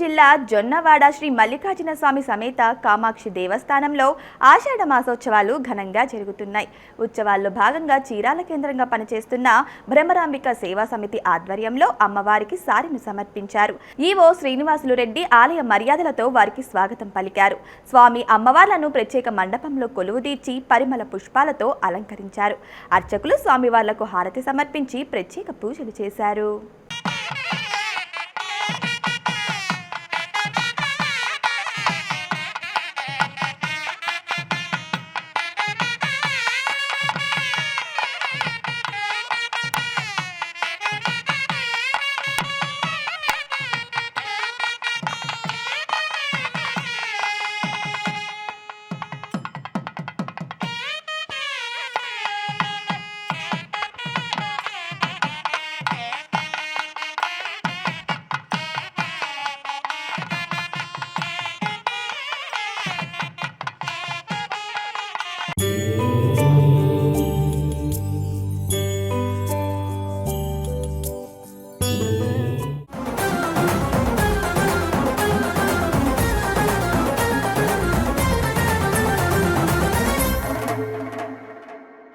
జిల్లా జొన్నవాడ శ్రీ మల్లికార్జున స్వామి సమేత కామాక్షి దేవస్థానంలో ఆషాఢ మాసోత్సవాలు ఘనంగా జరుగుతున్నాయి. ఉత్సవాల్లో భాగంగా చీరాల కేంద్రంగా పనిచేస్తున్న భ్రమరాంబిక సేవా సమితి ఆధ్వర్యంలో అమ్మవారికి సారిను సమర్పించారు. ఈవో శ్రీనివాసులు రెడ్డి ఆలయ మర్యాదలతో వారికి స్వాగతం పలికారు. స్వామి అమ్మవార్లను ప్రత్యేక మండపంలో కొలువుదీర్చి పరిమళ పుష్పాలతో అలంకరించారు. అర్చకులు స్వామివార్లకు హారతి సమర్పించి ప్రత్యేక పూజలు చేశారు.